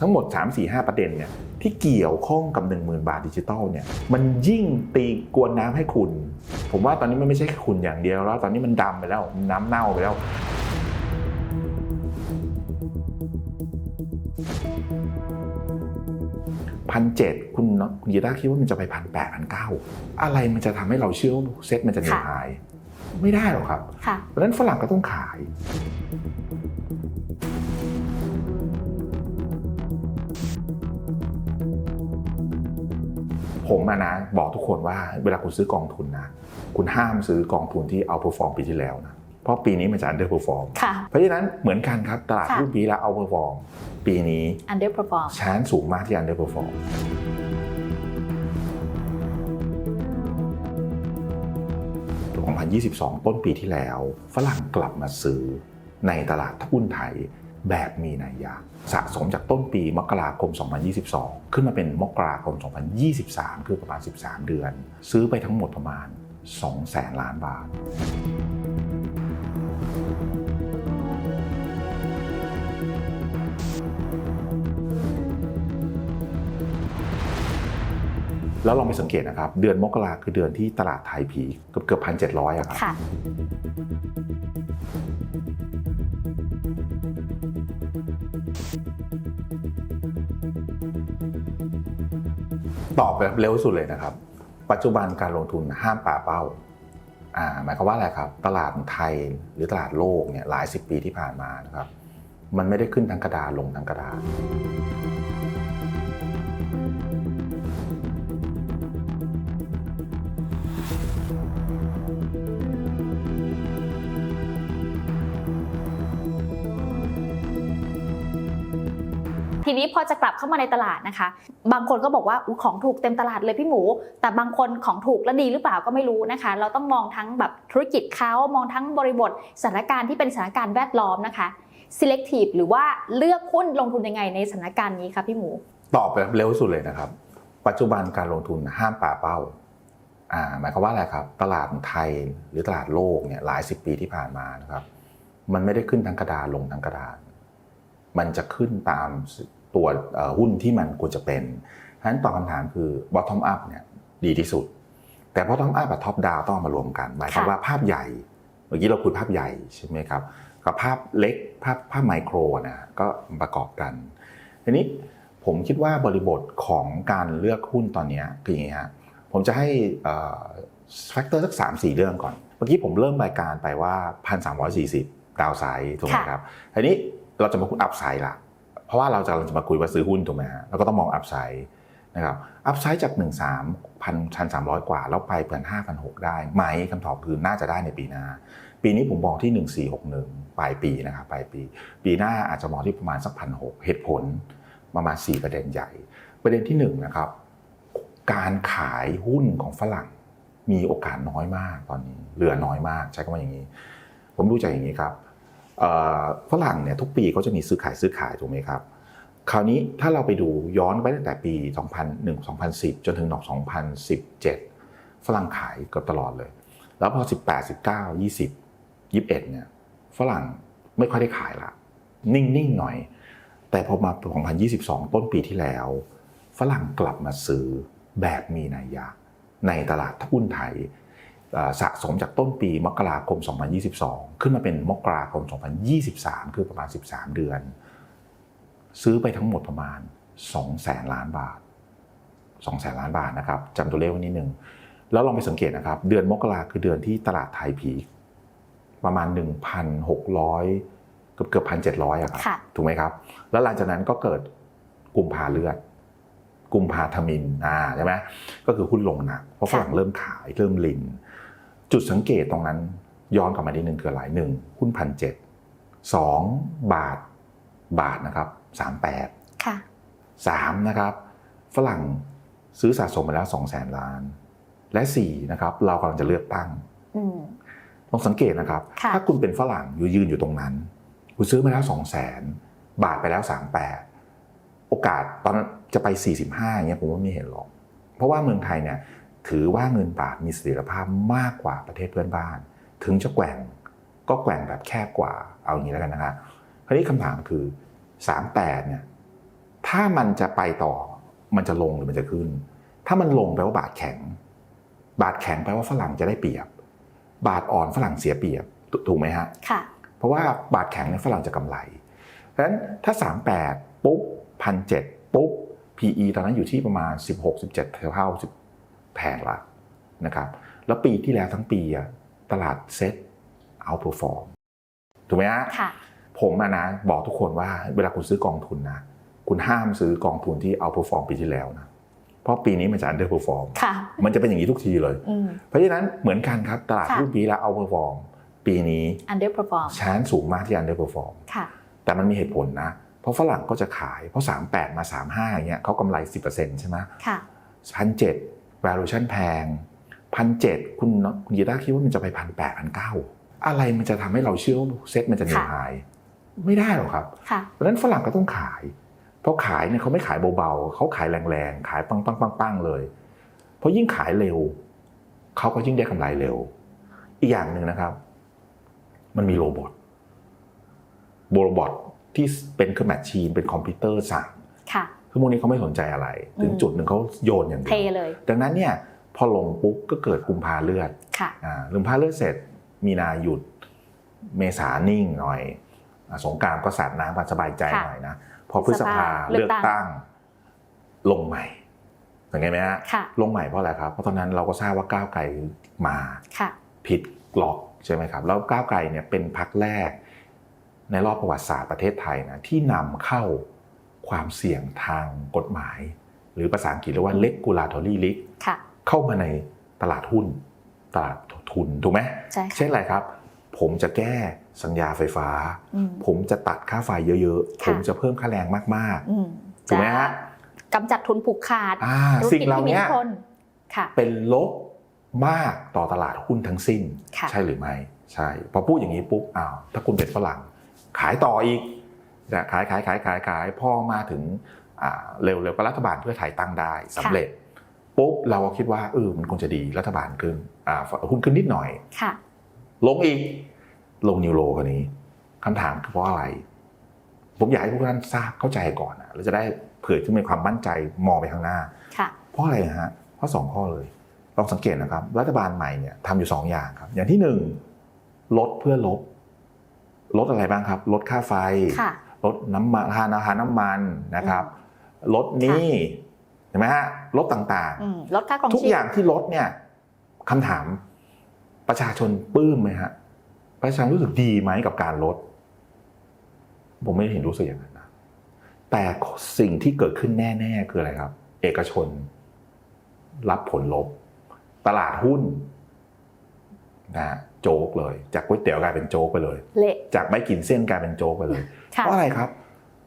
ทั้งหมด 3 4 5 ประเด็นเนี่ยที่เกี่ยวข้องกับ 1 0,000 บาทดิจิตอลเนี่ยมันยิ่งตีกวนน้ำให้คุณ ผมว่าตอนนี้มันไม่ใช่แค่คุณอย่างเดียวแล้ว ตอนนี้มันดำไปแล้วน้ำเน่าไปแล้วพันเจ็ดคุณเนาะคุณยีต้าคิดว่ามันจะไปพันแปดพันเก้าอะไรมันจะทำให้เราเชื่อว่าเซ็ตมันจะเดือดค่ะหาย ไม่ได้หรอกครับค่ะเพราะฉะนั้นฝรั่งก็ต้องขาย ผมอะนะบอกทุกคนว่าเวลาคุณซื้อกองทุนนะ คุณห้ามซื้อกองทุนที่เอา e r f o r m ปีที่แล้วนะ เพราะปีนี้มันจะ underperform ค่ะ เพราะฉะนั้นเหมือนกันครับตลาดค่ะหุ้นปีแล้ว outperform ปีนี้ underperform ชานสูงมากที่ underperform 2022 ต้นปีที่แล้ว ฝรั่งกลับมาซื้อในตลาดหุ้นไทย แบบมีนัยยะสะสมจากต้นปีมกราคม 2022 ขึ้นมาเป็นมกราคม 2023 คือประมาณ 13 เดือน ซื้อไปทั้งหมดประมาณ 2 แสนล้านบาท แล้วลองไปสังเกตนะครับ เดือนมกราคือเดือนที่ตลาดไทยพีเกือบเกือบพันเจ็ดร้อยอะครับ ตอบแบบเร็วสุดเลยนะครับ ปัจจุบันการลงทุนห้ามป่าเป้าอ่าหมายความว่าอะไรครับ ตลาดไทยหรือตลาดโลกเนี่ยหลายสิบปีที่ผ่านมานะครับ มันไม่ได้ขึ้นทั้งกระดานลงทั้งกระดาน ทีนี้พอจะกลับเข้ามาในตลาดนะคะ บางคนก็บอกว่าอของถูกเต็มตลาดเลยพี่หมู แต่บางคนของถูกและดีหรือเปล่าก็ไม่รู้นะคะ เราต้องมองทั้งแบบธุรกิจเขามองทั้งบริบทสถานการณ์ที่เป็นสถานการณ์แวดล้อมนะคะ selective หรือว่าเลือกหุ้นลงทุนยังไงในสถานการณ์นี้คะพี่หมู ตอบแบบเร็วสุดเลยนะครับ ปัจจุบันการลงทุนห้ามป่าเป้าอ่าหมายความว่าอะไรครับ ตลาดไทยหรือตลาดโลกเนี่ยหลายสิบปีที่ผ่านมานะครับ มันไม่ได้ขึ้นทั้งกระดานลงทั้งกระดาน มันจะขึ้นตาม ตัวเอ่อหุ้นที่มันควรจะเป็นฉะนั้นตอบคำถามคือ bottom up เนี่ยดีที่สุด แต่ bottom up กับ top down ต้องเอามารวมกันหมายความค่ะว่าภาพใหญ่ เมื่อกี้เราคุยภาพใหญ่ใช่ไหมครับกับภาพเล็กภาพภาพไมโครนะก็ประกอบกันทีนี้ผมคิดว่าบริบทของการเลือกหุ้นตอนเนี้ยคืออย่างนี้ฮะผมจะให้แฟกเตอร์สักสามสี่เรื่องก่อน เมื่อกี้ผมเริ่มรายการไปว่า1,340ดาวไซด์ถูกไหมครับทีนี้เราจะมาพูดอัพไซด์ละ เพราะว่าเราจะเราจะมาคุยว่าซื้อหุ้นถูกไหมฮะเราก็ต้องมองอัพไซด์นะครับอัพไซด์จาก 1 3 1 3 0 0 กว่า แล้วไปเพื่อน5 6 0 0ได้ไหมคำตอบคือน่าจะได้ในปีหน้า ปีนี้ผมมองที่ 1461 ปลายปีนะครับปลายปี ปีหน้าอาจจะมองที่ประมาณสักพันหเหตุผลประมาณ 4 ประเด็นใหญ่ ประเด็นที่1นะครับการขายหุ้นของฝรั่งมีโอกาสน้อยมากตอนนี้เหลือน้อยมากใช้คำว่าอย่างนี้ ผมรู้ใจกอย่างนี้ครับ ฝรั่งเนี่ยทุกปีเขาจะมีซื้อขายซื้อขายถูกไหมครับ คราวนี้ถ้าเราไปดูย้อนไปตั้งแต่ปี 2001 2010 จนถึง2017 ฝรั่งขายเกือบตลอดเลย แล้วพอ 18 19 20 21เนี่ยฝรั่งไม่ค่อยได้ขายละนิ่งๆหน่อย แต่พอมา2022 ต้นปีที่แล้ว ฝรั่งกลับมาซื้อแบบมีนัยยะในตลาดหุ้นไทย สะสมจากต้นปีมกราคม 2022 ขึ้นมาเป็นมกราคม 2023 คือประมาณ 13 เดือน ซื้อไปทั้งหมดประมาณ 2 แสนล้านบาท 2 แสนล้านบาทนะครับจำตัวเลขไว้นิดนึง แล้วลองไปสังเกตนะครับ เดือนมกราคือเดือนที่ตลาดไทยพีคประมาณ 1,600 เกือบเกือบพันเจ็ดร้อยอะครับค่ะถูกไหมครับ แล้วหลังจากนั้นก็เกิดกุมภาเลือดกุมภาทมินอ่าใช่ไหมก็คือหุ้นลงหนักเพราะฝรั่งเริ่มขายเริ่มลิน จุดสังเกตตรงนั้นย้อนกลับมานิดนึงคืออะไรหนึ่งหุ้นพันเจ็ดสองบาทบาทนะครับสามแปดค่ะสามนะครับ ฝรั่งซื้อสะสมมาแล้วสองแสนล้าน และสี่นะครับ เรากำลังจะเลือกตั้งอืมลองสังเกตนะครับค่ะถ้าคุณเป็นฝรั่งอยู่ยืนอยู่ตรงนั้น คุณซื้อมาแล้วสองแสนบาทไปแล้วสามแปดโอกาสตอนนั้นจะไป45อย่างเงี้ยผมว่าไม่เห็นหรอก เพราะว่าเมืองไทยเนี่ย ถือว่าเงินบาทมีเสถียรภาพมากกว่าประเทศเพื่อนบ้าน ถึงจะแกว่งก็แกว่งแบบแคบกว่าเอาอย่างนี้แล้วกันนะครับคราวนี้คำถามคือ 38เนี่ยถ้ามันจะไปต่อมันจะลงหรือมันจะขึ้น ถ้ามันลงแปลว่าบาทแข็ง บาทแข็งแปลว่าฝรั่งจะได้เปรียบ บาทอ่อนฝรั่งเสียเปรียบถถูกไหมฮะค่ะเพราะว่าบาทแข็งเนี่ยฝรั่งจะกำไรเพราะฉะนั้นถ้า 38 ปุ๊บพันเจ็ดปุ๊บ PE ตอนนั้นอยู่ที่ประมาณ 16 17เท่า10 แพงละนะครับแล้วปีที่แล้วทั้งปีอะตลาดเซ็ตเอาเพอร์ฟอร์มถูกไหมฮะค่ะผมอะนะบอกทุกคนว่าเวลาคุณซื้อกองทุนนะคุณห้ามซื้อกองทุนที่เอาเพอร์ฟอร์มปีที่แล้วนะเพราะปีนี้มันจะอันเดอร์เพอร์ฟอร์มค่ะมันจะเป็นอย่างนี้ทุกทีเลยอืมเพราะฉะนั้นเหมือนกันครับตลาดค่ะหุ้นปีแล้วเอาเพอร์ฟอร์มปีนี้ underperform ชานสูงมากที่อันเดอร์เพอร์ฟอร์มค่ะแต่มันมีเหตุผลนะ เพราะฝรั่งก็จะขายเพราะ 38 มา 35อย่างเงี้ยเขากำไร 10%ใช่ไหมค่ะพันเจ็ด valuation แพงพันเจ็ดคุณคุณยีต้าคิดว่ามันจะไปพันแปดพันเก้าอะไรมันจะทำให้เราเชื่อว่าเซ็ตมันจะนิวค่ะไฮไม่ได้หรอกครับค่ะเพราะฉะนั้นฝรั่งก็ต้องขายเพราะขายเนี่ยเขาไม่ขายเบาๆเขาขายแรงๆขายปังปังปังปังเลย เพราะยิ่งขายเร็วเขาก็ยิ่งได้กำไรเร็ว อีกอย่างหนึ่งนะครับ มันมีโรบอทโรบอทที่เป็นเครื่องแมชชีนเป็นคอมพิวเตอร์สั่ง ค่ะคือพวกนี้เขาไม่สนใจอะไร ถึงอืมจุดหนึ่งเขาโยนอย่างเดีเทยวเลย ดังนั้นเนี่ยพอลงปุ๊บก็เกิดกุมภาเลือดค่ะอ่ากุมภาเลือดเสร็จมีนาหยุดเมษานิ่งหน่อยอ่าสงกรามก็สาดน้ำกันสบายใจค่ะหน่อยนะ พอพฤษภาเลืเลืออกกตั้งตั้งลงใหม่สังเกตไหมฮะค่ะลงใหม่เพราะอะไรครับ เพราะตอนนั้นเราก็ทราบว่าก้าวไกลมาค่ะผิดหลอกใช่ไหมครับ แล้วก้าวไกลเนี่ยเป็นพรรคแรกในรอบประวัติศาสตร์ประเทศไทยนะที่นำเข้า ความเสี่ยงทางกฎหมาย หรือภาษาอังกฤษเรียกว่า regulatory risk ค่ะเข้ามาในตลาดหุ้น ตลาดทุนถูกไหมใช่ค่ะเช่นอะไรครับ ผมจะแก้สัญญาไฟฟ้าอืมผมจะตัดค่าไฟเยอะๆค่ะผมจะเพิ่มค่าแรงมากอืมถูกไหมฮะกำจัดทุนผูกขาดๆอ่าธุรสิ่งกิจเหล่าที่มีนี้อิทธิพลค่ะเป็นลบมากต่อตลาดหุ้นทั้งสิ้นค่ะใช่หรือไม่ ใช่ พอพูดอย่างนี้ปุ๊บอ้าวถ้าคุณเป็นฝรั่ง ขายต่ออีกนะ ขายขายขายขายขายพอมาถึงอ่าเร็วๆก็รัฐบาลเพื่อไทยตั้งได้สำเร็จปุ๊บเราก็คิดว่าเออมันควรจะดีรัฐบาลขึ้นอ่าหุ้นขึ้นนิดหน่อยค่ะลงอีกลงนิวโรกว่านี้คำถามคือเพราะอะไร ผมอยากให้พวกท่านทราบเข้าใจก่อนนะเราจะได้เผื่อที่มีความมั่นใจมองไปข้างหน้าค่ะเพราะอะไรนะฮะเพราะสองข้อเลยลองสังเกตนะครับ รัฐบาลใหม่เนี่ยทำอยู่สองอย่างครับ อย่างที่หนึ่งลดเพื่อลบลดอะไรบ้างครับ ลดค่าไฟค่ะ ลดน้ำมันราคาอาหารน้ำมันนะครับ ลดหนี้เห็นไหมฮะลดต่างอืมลดค่าครองๆทุกชีพอย่างที่ลดเนี่ยคำถามประชาชนปลื้มไหมฮะประชาชนรู้สึกดีไหมกับการลด ผมไม่เห็นรู้สึกอย่างนั้นนะแต่สิ่งที่เกิดขึ้นแน่ ๆ คืออะไรครับ เอกชน รับผลลบ ตลาดหุ้นนะฮะ โจ๊กเลย จากก๋วยเตี๋ยวกลายเป็นโจ๊กไปเลย เละจากไม่กินเส้นกลายเป็นโจ๊กไปเลย ค่ะ เพราะอะไรครับ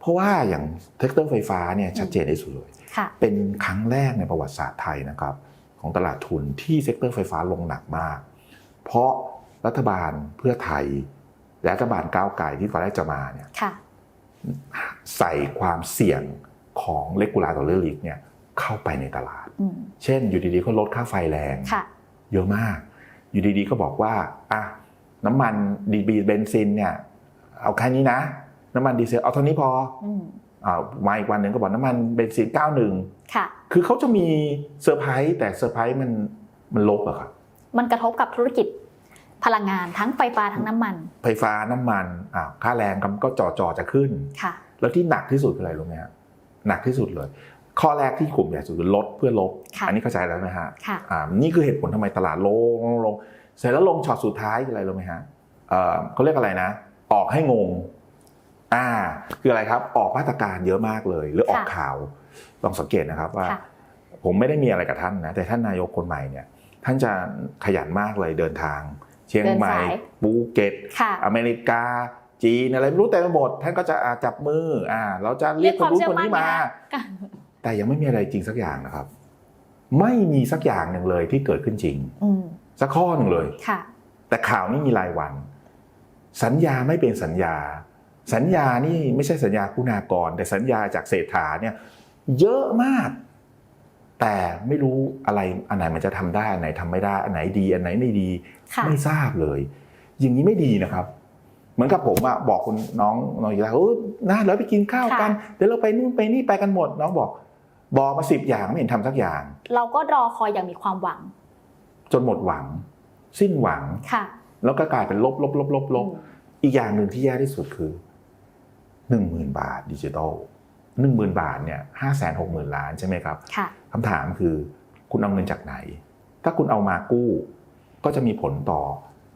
เพราะว่าอย่างเทคเตอร์ไฟฟ้าเนี่ยชัดเจนที่สุดเลย ค่ะ เป็นครั้งแรกในประวัติศาสตร์ไทยนะครับ ของตลาดทุนที่เซกเตอร์ไฟฟ้าลงหนักมาก เพราะรัฐบาลเพื่อไทย และรัฐบาลก้าวไกลที่ตอนแรกจะมาเนี่ยค่ะ ใส่ความเสี่ยงของเลกูลาตอร์ลิกเนี่ยเข้าไปในตลาด อืม เช่นอยู่ดีๆก็ลดค่าไฟแรง ค่ะ เยอะมาก อยู่ดีๆก็บอกว่าอะน้ำมันดีบีเบนซินเนี่ย เอาแค่นี้นะ น้ำมันดีเซลเอาเท่านี้พออืมอ่ามาอีกวันหนึ่งก็บอกน้ำมันเบนซิน91ค่ะ คือเขาจะมีเซอร์ไพรส์แต่เซอร์ไพรส์มันมันลบอะครับมันกระทบกับธุรกิจพลังงานทั้งไฟฟ้าทั้งน้ำมัน ไฟฟ้าน้ำมันอ่าค่าแรงก็จ่อจอๆจะขึ้นค่ะ แล้วที่หนักที่สุดคืออะไรรู้ไหมฮะหนักที่สุดเลย ข้อแรกที่กลุ่มใหญ่สุดคือลดเพื่อลบค่ะอันี้เข้าใจแล้วไหมฮะค่ะอ่านี่คือเหตุผลทำไมตลาดลงลงลงเสร็จแล้วลงช็อตสุดท้ายคืออะไรรู้ไหมฮะเอ่อเขาเรียกอะไรนะ ออกให้งง อ่า คืออะไรครับ ออกมาตรการเยอะมากเลย หรือออกค่ะข่าวลองสังเกตนะครับว่าค่ะผมไม่ได้มีอะไรกับท่านนะ แต่ท่านนายกคนใหม่เนี่ย ท่านจะขยันมากเลยเดินทาง เชียงใหม่เดินสายภูเก็ตค่ะอเมริกาจีนอะไรไม่รู้แต่ไปหมดท่านก็จะอ่าจับมือ อ่า เราจะเรียกคนรู้คนนี้มาค่ะ แต่ยังไม่มีอะไรจริงสักอย่างนะครับ ไม่มีสักอย่างหนึ่งเลยที่เกิดขึ้นจริงอืมสักข้อหนึ่งเลยค่ะแต่ข่าวนี่มีรายวัน สัญญาไม่เป็นสัญญา สัญญานี่ไม่ใช่สัญญาคุณากร แต่สัญญาจากเศรษฐาเนี่ย เยอะมาก แต่ไม่รู้อะไรอันไหนมันจะทำได้อันไหนทำไม่ได้อันไหนดี อันไหนไม่ดีค่ะไม่ทราบเลย อย่างนี้ไม่ดีนะครับเหมือนกับผมอะบอกคุณน้องน้องอยู่แล้วเออนะเราไปกินข้าวกันค่ะเดี๋ยวเราไปนู่นไปนี่ไปกันหมด น้องบอก บอกมาสิบอย่างไม่เห็นทำสักอย่าง เราก็รอคอยอย่างมีความหวัง จนหมดหวัง สิ้นหวังค่ะ แล้วก็กลายเป็นลบลบลบลบลบอืมอีกอย่างหนึ่งที่แย่ที่สุดคือหนึ่งหมื่นบาทดิจิตอลหนึ่งหมื่นบาทเนี่ยห้าแสนหกหมื่นล้านใช่ไหมครับค่ะคำถามคือคุณเอาเงินจากไหน ถ้าคุณเอามากู้ ก็จะมีผลต่อ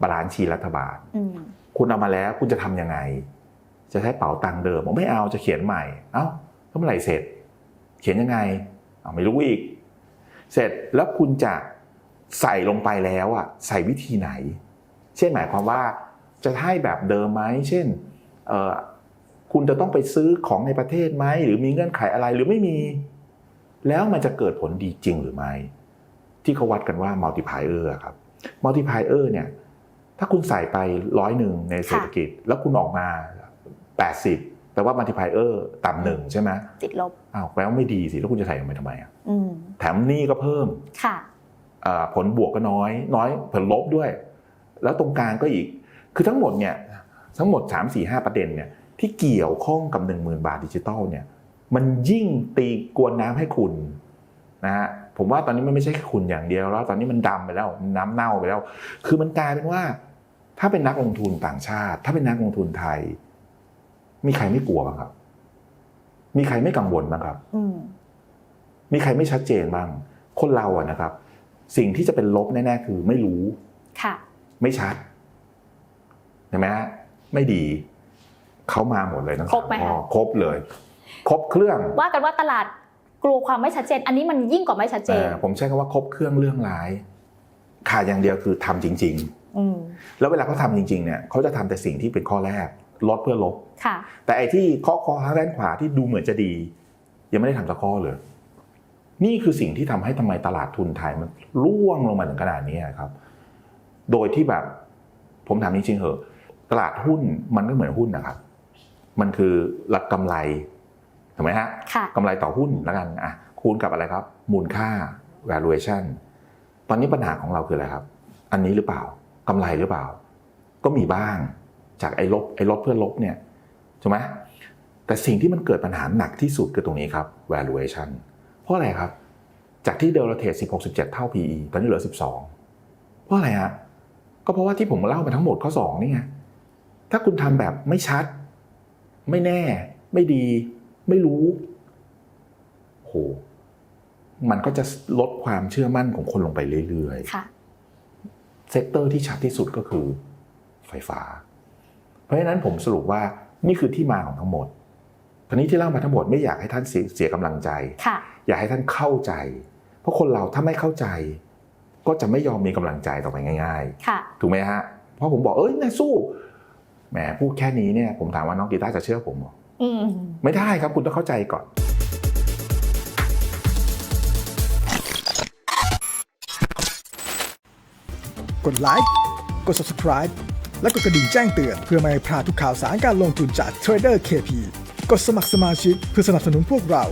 บาลานซ์ชีรัฐบาลอืมคุณเอามาแล้วคุณจะทำยังไง จะใช้เป๋าตังค์เดิมผมไม่เอาจะเขียนใหม่ เอ้าแล้วเมื่อไหร่เสร็จ เขียนยังไงเอาไม่รู้อีก เสร็จแล้วคุณจะใส่ลงไปแล้วอะใส่วิธีไหน เช่นหมายความว่าจะให้แบบเดิมไหมเช่นคุณจะต้องไปซื้อของในประเทศไหมหรือมีเงื่อนไขอะไรหรือไม่มี แล้วมันจะเกิดผลดีจริงหรือไม่ ที่เขาวัดกันว่า multiplier อะครับ multiplier เนี่ยถ้าคุณใส่ไปร้อยหนึ่งในเศรษฐกิจ แล้วคุณออกมา 80 แปลว่า multiplier ต่ำหนึ่งใช่ไหมติดลบอ้าวแปลว่าไม่ดีสิแล้วคุณจะใส่ลงไปทำไมอะอืมแถมหนี้ก็เพิ่มค่ะเอ่อผลบวกก็น้อย น้อยผลลบด้วย แล้วตรงกลางก็อีก คือทั้งหมดเนี่ยทั้งหมด 3 4 5 ประเด็นเนี่ยที่เกี่ยวข้องกับ 1 0,000 บาทดิจิตอลเนี่ยมันยิ่งตีกวนน้ำให้คุณนะฮะผมว่าตอนนี้มันไม่ใช่แค่คุณอย่างเดียวแล้ว ตอนนี้มันดำไปแล้วน้ำเน่าไปแล้ว คือมันกลายเป็นว่า ถ้าเป็นนักลงทุนต่างชาติ ถ้าเป็นนักลงทุนไทย มีใครไม่กลัวบ้างครับ มีใครไม่กังวลบ้างครับอืมมีใครไม่ชัดเจนบ้าง คนเราอะนะครับ สิ่งที่จะเป็นลบแน่ๆคือไม่รู้ ค่ะ ไม่ชัดเห็นไหมฮะไม่ดี เขามาหมดเลยทั้งครบสามไหมข้อคะครบเลย ครบเครื่อง ว่ากันว่าตลาดกลัวความไม่ชัดเจน อันนี้มันยิ่งกว่าไม่ชัดเจนเอ่อผมใช้คำว่าครบเครื่องเรื่องร้ายขาดอย่างเดียวคือทำจริงอืมๆแล้วเวลาเขาทำจริง ๆ เนี่ยเขาจะทำแต่สิ่งที่เป็นข้อแรก ลดเพื่อลบค่ะ แต่ไอ้ที่ข้อคอทางด้านขวาที่ดูเหมือนจะดี ยังไม่ได้ทำสักข้อเลย นี่คือสิ่งที่ทำให้ทำไมตลาดทุนไทยมันร่วงลงมาถึงขนาดนี้ครับ โดยที่แบบผมถามจริงๆเหอะตลาดหุ้นมันก็เหมือนหุ้นนะครับ มันคือหลักกำไรถูกไหมฮะค่ะกำไรต่อหุ้นแล้วกันอะคูณกับอะไรครับ มูลค่า valuation ตอนนี้ปัญหาของเราคืออะไรครับ อันนี้หรือเปล่ากำไรหรือเปล่า ก็มีบ้าง จากไอ้ลบไอ้ลดเพื่อลบเนี่ยถูกไหมแต่สิ่งที่มันเกิดปัญหาหนักที่สุดคือตรงนี้ครับ valuation เพราะอะไรครับ จากที่เดลเทส16 17 เท่า PE ตอนนี้เหลือ 12 เพราะอะไรฮะก็เพราะว่าที่ผมเล่ามาทั้งหมดข้อ 2 นี่ไงถ้าคุณทำแบบไม่ชัด ไม่แน่ ไม่ดี ไม่รู้โหมันก็จะลดความเชื่อมั่นของคนลงไปเรื่อยๆค่ะเซกเตอร์ที่ชัดที่สุดก็คือไฟฟ้าเพ ราะฉะนั้นผมสรุปว่านี่คือที่มาของทั้งหมดทีนี้ที่เล่ามาทั้งหมดไม่อยากให้ท่านเสียเสียกำลังใจค่ะอยากให้ท่านเข้าใจ เพราะคนเราถ้าไม่เข้าใจ ก็จะไม่ยอมมีกำลังใจต่อไปง่ายค่ะๆถูกไหมฮะเพราะผมบอกเอ้ยนะสู้แหมพูดแค่นี้เนี่ยผมถามว่าน้องกีตาร์จะเชื่อผมเหรออืมไม่ได้ครับคุณต้องเข้าใจก่อนกดไลค์กด subscribe และกดกระดิ่งแจ้งเตือน เพื่อไม่ให้พลาดทุกข่าวสารการลงทุนจาก Trader KP กดสมัครสมาชิกเพื่อสนับสนุนพวกเรา